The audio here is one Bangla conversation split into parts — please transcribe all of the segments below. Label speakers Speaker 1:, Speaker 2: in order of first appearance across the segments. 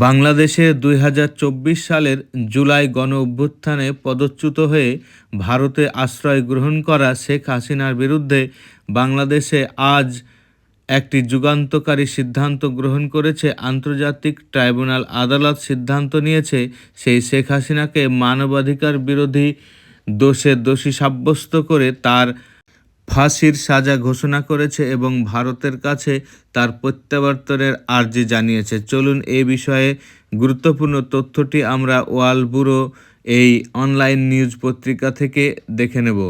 Speaker 1: বাংলাদেশে দুই হাজার চব্বিশ সালের জুলাই গণ অভ্যুত্থানে পদচ্যুত হয়ে ভারতে আশ্রয় গ্রহণ করা শেখ হাসিনার বিরুদ্ধে বাংলাদেশে আজ একটি যুগান্তকারী সিদ্ধান্ত গ্রহণ করেছে আন্তর্জাতিক ট্রাইব্যুনাল। আদালত সিদ্ধান্ত নিয়েছে সেই শেখ হাসিনাকে মানবাধিকার বিরোধী দোষে দোষী সাব্যস্ত করে তার ফাঁসির সাজা ঘোষণা করেছে এবং ভারতের কাছে তার প্রত্যাবর্তনের আর্জি জানিয়েছে। চলুন এ বিষয়ে গুরুত্বপূর্ণ তথ্যটি আমরা ওয়াল ব্যুরো এই অনলাইন নিউজ পত্রিকা থেকে দেখে নেব।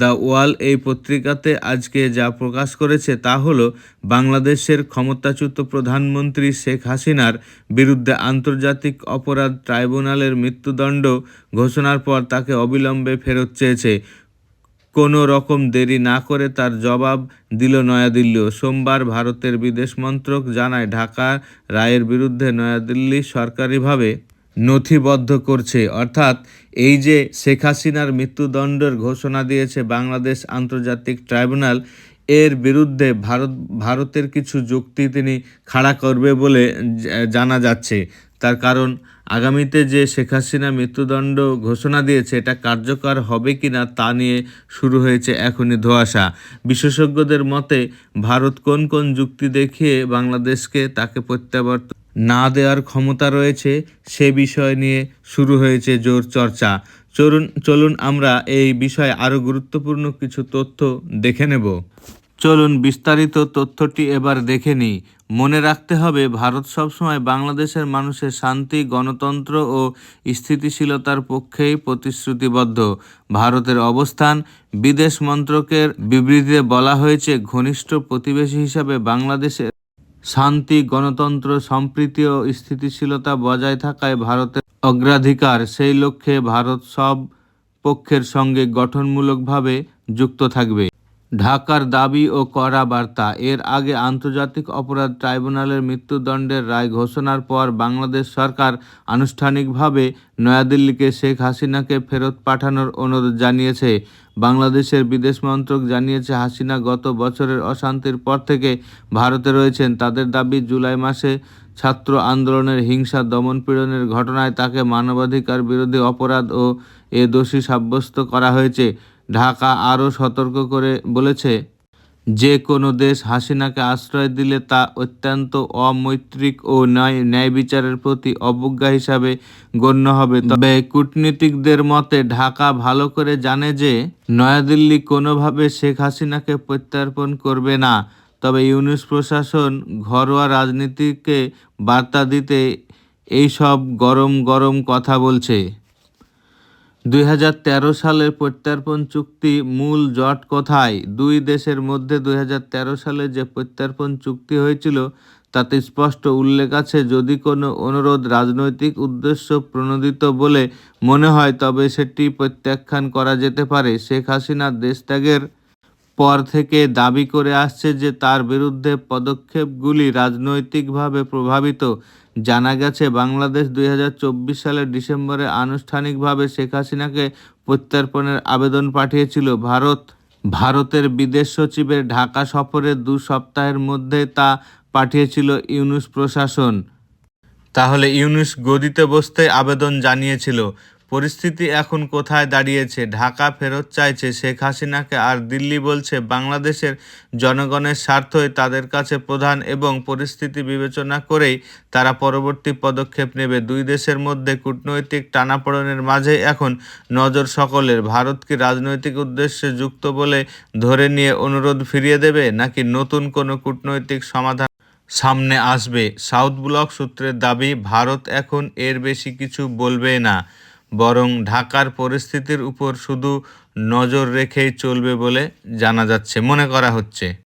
Speaker 1: দ্য ওয়াল এই পত্রিকাতে আজকে যা প্রকাশ করেছে তা হল, বাংলাদেশের ক্ষমতাচ্যুত প্রধানমন্ত্রী শেখ হাসিনার বিরুদ্ধে আন্তর্জাতিক অপরাধ ট্রাইব্যুনালের মৃত্যুদণ্ড ঘোষণার পর তাকে অবিলম্বে ফেরত চেয়েছে। কোনো রকম দেরি না করে তার জবাব দিল নয়াদিল্লিও। সোমবার ভারতের বিদেশ মন্ত্রক জানায়, ঢাকা রায়ের বিরুদ্ধে নয়াদিল্লি সরকারিভাবে নথিবদ্ধ করছে। অর্থাৎ এই যে শেখ হাসিনার মৃত্যুদণ্ডের ঘোষণা দিয়েছে বাংলাদেশ আন্তর্জাতিক ট্রাইব্যুনাল, এর বিরুদ্ধে ভারত, ভারতের কিছু যুক্তি তিনি খাড়া করবে বলে জানা যাচ্ছে। তার কারণ আগামীতে যে শেখ হাসিনা মৃত্যুদণ্ড ঘোষণা দিয়েছে, এটা কার্যকর হবে কি না তা নিয়ে শুরু হয়েছে এখনই ধোয়াশা। বিশেষজ্ঞদের মতে, ভারত কোন কোন যুক্তি দেখিয়ে বাংলাদেশকে তাকে প্রত্যাবর্তন না দেওয়ার ক্ষমতা রয়েছে, সে বিষয় নিয়ে শুরু হয়েছে জোর চর্চা। চলুন চলুন আমরা এই বিষয়ে আরও গুরুত্বপূর্ণ কিছু তথ্য দেখে নেব। চলুন বিস্তারিত তথ্যটি এবার দেখে নিই। মনে রাখতে হবে, ভারত সবসময় বাংলাদেশের মানুষের শান্তি, গণতন্ত্র ও স্থিতিশীলতার পক্ষেই প্রতিশ্রুতিবদ্ধ। ভারতের অবস্থান, বিদেশ মন্ত্রকের বিবৃতিতে বলা হয়েছে, ঘনিষ্ঠ প্রতিবেশী হিসাবে বাংলাদেশের শান্তি, গণতন্ত্র, সম্প্রীতি ও স্থিতিশীলতা বজায় থাকায় ভারতের অগ্রাধিকার। সেই লক্ষ্যে ভারত সব পক্ষের সঙ্গে গঠনমূলকভাবে যুক্ত থাকবে। ঢাকার দাবি ও করা বার্তা। এর আগে আন্তর্জাতিক অপরাধ ট্রাইব্যুনালের মৃত্যুদণ্ডের রায় ঘোষণার পর বাংলাদেশ সরকার আনুষ্ঠানিকভাবে নয়াদিল্লিকে শেখ হাসিনাকে ফেরত পাঠানোর অনুরোধ জানিয়েছে। বাংলাদেশের বিদেশ মন্ত্রক জানিয়েছে, হাসিনা গত বছরের অশান্তির পর থেকে ভারতে রয়েছেন। তাদের দাবি, জুলাই মাসে ছাত্র আন্দোলনের হিংসা দমনপীড়নের ঘটনায় তাকে মানবাধিকার বিরোধী অপরাধ ও এ দোষী সাব্যস্ত করা হয়েছে। ঢাকা আরও সতর্ক করে বলেছে, যে কোনো দেশ হাসিনাকে আশ্রয় দিলে তা অত্যন্ত অমৈত্রিক ও ন্যায় ন্যায় বিচারের প্রতি অবজ্ঞা হিসাবে গণ্য হবে। তবে কূটনীতিকদের মতে, ঢাকা ভালো করে জানে যে, নয়াদিল্লি কোনোভাবে শেখ হাসিনাকে প্রত্যার্পণ করবে না। তবে ইউনিস প্রশাসন ঘরোয়া রাজনীতিকে বার্তা দিতে এইসব গরম গরম কথা বলছে। দুই সালের প্রত্যর্পণ চুক্তি মূল জট কোথায়? দুই দেশের মধ্যে দুই হাজার তেরো সালে যে প্রত্যর্পণ চুক্তি হয়েছিল, তাতে স্পষ্ট উল্লেখ আছে, যদি কোনো অনুরোধ রাজনৈতিক উদ্দেশ্য প্রণোদিত বলে মনে হয়, তবে সেটি প্রত্যাখ্যান করা যেতে পারে। শেখ হাসিনার দেশত্যাগের পর থেকে দাবি করে আসছে যে তার বিরুদ্ধে পদক্ষেপগুলি রাজনৈতিকভাবে প্রভাবিত। জানা গেছে, বাংলাদেশ দুই হাজার চব্বিশ সালের ডিসেম্বরে আনুষ্ঠানিকভাবে শেখ হাসিনাকে প্রত্যর্পণের আবেদন পাঠিয়েছিল। ভারত, ভারতের বিদেশ সচিবের ঢাকা সফরের দু সপ্তাহের মধ্যে তা পাঠিয়েছিল ইউনুস প্রশাসন। তাহলে ইউনুস গদিতে বসতে আবেদন জানিয়েছিল। পরিস্থিতি এখন কোথায় দাঁড়িয়েছে? ঢাকা ফেরত চাইছে শেখ হাসিনাকে, আর দিল্লি বলছে বাংলাদেশের জনগণের স্বার্থই তাদের কাছে প্রধান এবং পরিস্থিতি বিবেচনা করেই তারা পরবর্তী পদক্ষেপ নেবে। দুই দেশের মধ্যে কূটনৈতিক টানাপোড়েনের মাঝে এখন নজর সকলের। ভারত কি রাজনৈতিক উদ্দেশ্যে যুক্ত বলে ধরে নিয়ে অনুরোধ ফিরিয়ে দেবে, নাকি নতুন কোনো কূটনৈতিক সমাধান সামনে আসবে? সাউথ ব্লক সূত্রের দাবি, ভারত এখন এর বেশি কিছু বলবে না। বরং ঢাকার পরিস্থিতির উপর শুধু নজর রেখেই চলবে বলে জানা যাচ্ছে মনে করা হচ্ছে।